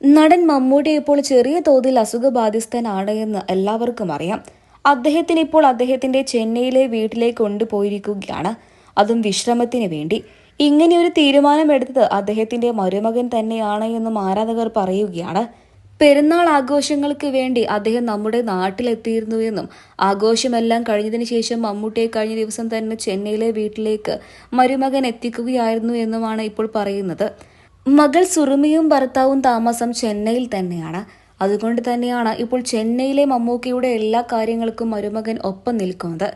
നടൻ മമ്മൂട്ടി ഇപ്പോൾ ചെറിയ തോതിൽ അസുഖബാധിസ്ഥനാണ് എന്ന് എല്ലാവർക്കും അറിയാം. അദ്ദേഹത്തിന് ഇപ്പോൾ അദ്ദേഹത്തിന്റെ ചെന്നൈയിലെ വീട്ടിലേക്ക് കൊണ്ടുപോയിരിക്കുകയാണ്. അതും വിശ്രമത്തിന് വേണ്ടി. ഇങ്ങനെ ഒരു തീരുമാനമെടുത്തത് അദ്ദേഹത്തിന്റെ മരുമകൻ തന്നെയാണ് എന്നും ആരാധകർ പറയുകയാണ്. പെരുന്നാൾ ആഘോഷങ്ങൾക്ക് വേണ്ടി അദ്ദേഹം നമ്മുടെ നാട്ടിലെത്തിയിരുന്നു എന്നും ആഘോഷമെല്ലാം കഴിഞ്ഞതിന് ശേഷം മമ്മൂട്ടിയെ കഴിഞ്ഞ ദിവസം തന്നെ ചെന്നൈയിലെ വീട്ടിലേക്ക് മരുമകൻ എത്തിക്കുകയായിരുന്നു എന്നുമാണ് ഇപ്പോൾ പറയുന്നത്. മകൾ സുറുമിയും ഭർത്താവും താമസം ചെന്നൈയിൽ തന്നെയാണ്. അതുകൊണ്ട് തന്നെയാണ് ഇപ്പോൾ ചെന്നൈയിലെ മമ്മൂക്കയുടെ എല്ലാ കാര്യങ്ങൾക്കും മരുമകൻ ഒപ്പം നിൽക്കുന്നത്.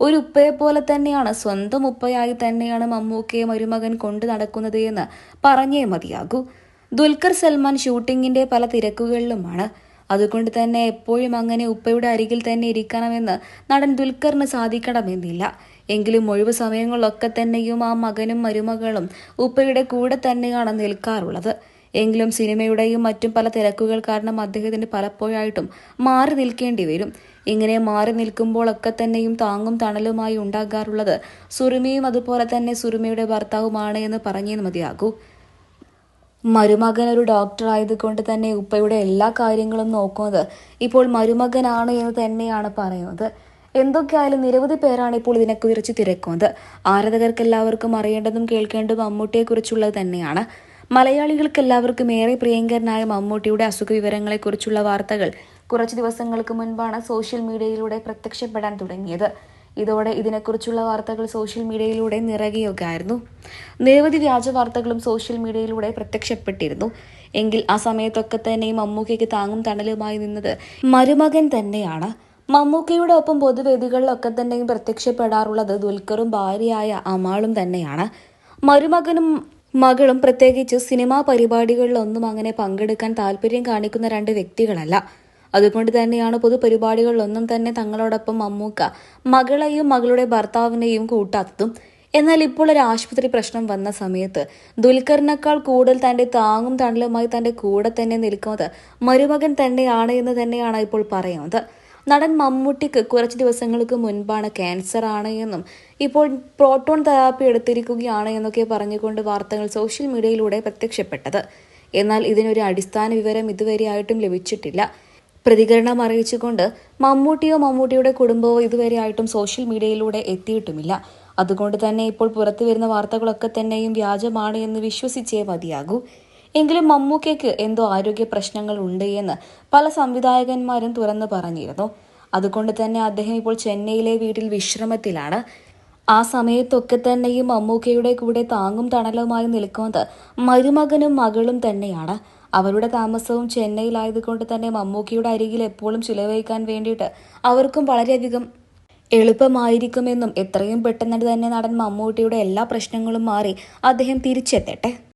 ഒരു ഉപ്പയെ പോലെ തന്നെയാണ് സ്വന്തം ഉപ്പയായി തന്നെയാണ് മമ്മൂക്കയെ മരുമകൻ കൊണ്ടു നടക്കുന്നത് എന്ന് പറഞ്ഞേ മതിയാകൂ. ദുൽഖർ സൽമാൻ ഷൂട്ടിങ്ങിന്റെ പല തിരക്കുകളിലുമാണ്. അതുകൊണ്ട് തന്നെ എപ്പോഴും അങ്ങനെ ഉപ്പയുടെ അരികിൽ തന്നെ ഇരിക്കണമെന്ന് നടൻ ദുൽഖറിന് സാധിക്കണമെന്നില്ല. എങ്കിലും ഒഴിവ് സമയങ്ങളിലൊക്കെ തന്നെയും ആ മകനും മരുമകളും ഉപ്പയുടെ കൂടെ തന്നെയാണ് നിൽക്കാറുള്ളത്. എങ്കിലും സിനിമയുടെയും മറ്റും പല തിരക്കുകൾ കാരണം അദ്ദേഹത്തിന് പലപ്പോഴായിട്ടും മാറി നിൽക്കേണ്ടി വരും. ഇങ്ങനെ മാറി നിൽക്കുമ്പോഴൊക്കെ തന്നെയും താങ്ങും തണലുമായി ഉണ്ടാകാറുള്ളത് സുറുമിയും അതുപോലെ തന്നെ സുറുമിയുടെ ഭർത്താവുമാണ് എന്ന് പറഞ്ഞേ മതിയാകൂ. മരുമകൻ ഒരു ഡോക്ടർ ആയതുകൊണ്ട് തന്നെ ഉപ്പയുടെ എല്ലാ കാര്യങ്ങളും നോക്കുന്നത് ഇപ്പോൾ മരുമകനാണ് എന്ന് തന്നെയാണ് പറയുന്നത്. എന്തൊക്കെയായാലും നിരവധി പേരാണ് ഇപ്പോൾ ഇതിനെക്കുറിച്ച് തിരക്കുന്നത്. ആരാധകർക്ക് എല്ലാവർക്കും അറിയേണ്ടതും കേൾക്കേണ്ടതും മമ്മൂട്ടിയെക്കുറിച്ചുള്ളത് തന്നെയാണ്. മലയാളികൾക്ക് എല്ലാവർക്കും ഏറെ പ്രിയങ്കരനായ മമ്മൂട്ടിയുടെ അസുഖ വിവരങ്ങളെക്കുറിച്ചുള്ള വാർത്തകൾ കുറച്ച് ദിവസങ്ങൾക്ക് മുൻപാണ് സോഷ്യൽ മീഡിയയിലൂടെ പ്രത്യക്ഷപ്പെടാൻ തുടങ്ങിയത്. ഇതോടെ ഇതിനെക്കുറിച്ചുള്ള വാർത്തകൾ സോഷ്യൽ മീഡിയയിലൂടെ നിറയുകയായിരുന്നു. നിരവധി വ്യാജ വാർത്തകളും സോഷ്യൽ മീഡിയയിലൂടെ പ്രത്യക്ഷപ്പെട്ടിരുന്നു. എങ്കിൽ ആ സമയത്തൊക്കെ തന്നെ മമ്മൂക്കയ്ക്ക് താങ്ങും തണലുമായി നിന്നത് മരുമകൻ തന്നെയാണ്. മമ്മൂക്കയുടെ ഒപ്പം പൊതുവേദികളിലൊക്കെ തന്നെയും പ്രത്യക്ഷപ്പെടാറുള്ളത് ദുൽഖറും ഭാര്യയായ അമാളും തന്നെയാണ്. മരുമകനും മകളും പ്രത്യേകിച്ച് സിനിമാ പരിപാടികളിലൊന്നും അങ്ങനെ പങ്കെടുക്കാൻ താല്പര്യം കാണിക്കുന്ന രണ്ട് വ്യക്തികളല്ല. അതുകൊണ്ട് തന്നെയാണ് പൊതുപരിപാടികളിലൊന്നും തന്നെ തങ്ങളോടൊപ്പം മമ്മൂക്ക മകളെയും മകളുടെ ഭർത്താവിനെയും കൂട്ടാത്തതും. എന്നാൽ ഇപ്പോൾ ഒരു ആശുപത്രി പ്രശ്നം വന്ന സമയത്ത് ദുൽഖറിനേക്കാൾ കൂടുതൽ തന്റെ താങ്ങും തണലുമായി തന്റെ കൂടെ തന്നെ നിൽക്കുന്നത് മരുമകൻ തന്നെയാണ് എന്ന് തന്നെയാണ് ഇപ്പോൾ പറയുന്നത്. നടൻ മമ്മൂട്ടിക്ക് കുറച്ച് ദിവസങ്ങൾക്ക് മുൻപാണ് ക്യാൻസർ ആണ് എന്നും ഇപ്പോൾ പ്രോട്ടോൺ തെറാപ്പി എടുത്തിരിക്കുകയാണ് എന്നൊക്കെ പറഞ്ഞുകൊണ്ട് വാർത്തകൾ സോഷ്യൽ മീഡിയയിലൂടെ പ്രത്യക്ഷപ്പെട്ടത്. എന്നാൽ ഇതിനൊരു അടിസ്ഥാന വിവരം ഇതുവരെയായിട്ടും ലഭിച്ചിട്ടില്ല. പ്രതികരണം അറിയിച്ചുകൊണ്ട് മമ്മൂട്ടിയോ മമ്മൂട്ടിയുടെ കുടുംബമോ ഇതുവരെയായിട്ടും സോഷ്യൽ മീഡിയയിലൂടെ എത്തിയിട്ടുമില്ല. അതുകൊണ്ട് തന്നെ ഇപ്പോൾ പുറത്തു വരുന്ന വാർത്തകളൊക്കെ തന്നെയും വ്യാജമാണ് എന്ന് വിശ്വസിച്ചേ മതിയാകൂ. എങ്കിലും മമ്മൂക്കയ്ക്ക് എന്തോ ആരോഗ്യ പ്രശ്നങ്ങൾ ഉണ്ട് എന്ന് പല സംവിധായകന്മാരും തുറന്നു പറഞ്ഞിരുന്നു. അതുകൊണ്ട് തന്നെ അദ്ദേഹം ഇപ്പോൾ ചെന്നൈയിലെ വീട്ടിൽ വിശ്രമത്തിലാണ്. ആ സമയത്തൊക്കെ തന്നെയും മമ്മൂക്കയുടെ കൂടെ താങ്ങും തണലുമായി നിൽക്കുന്നത് മരുമകനും മകളും തന്നെയാണ്. അവരുടെ താമസവും ചെന്നൈയിലായതുകൊണ്ട് തന്നെ മമ്മൂക്കയുടെ അരികിൽ എപ്പോഴും ചിലവഴിക്കാൻ വേണ്ടിയിട്ട് അവർക്കും വളരെയധികം എളുപ്പമായിരിക്കുമെന്നും എത്രയും പെട്ടെന്ന് തന്നെ നടൻ മമ്മൂട്ടിയുടെ എല്ലാ പ്രശ്നങ്ങളും മാറി അദ്ദേഹം തിരിച്ചെത്തട്ടെ.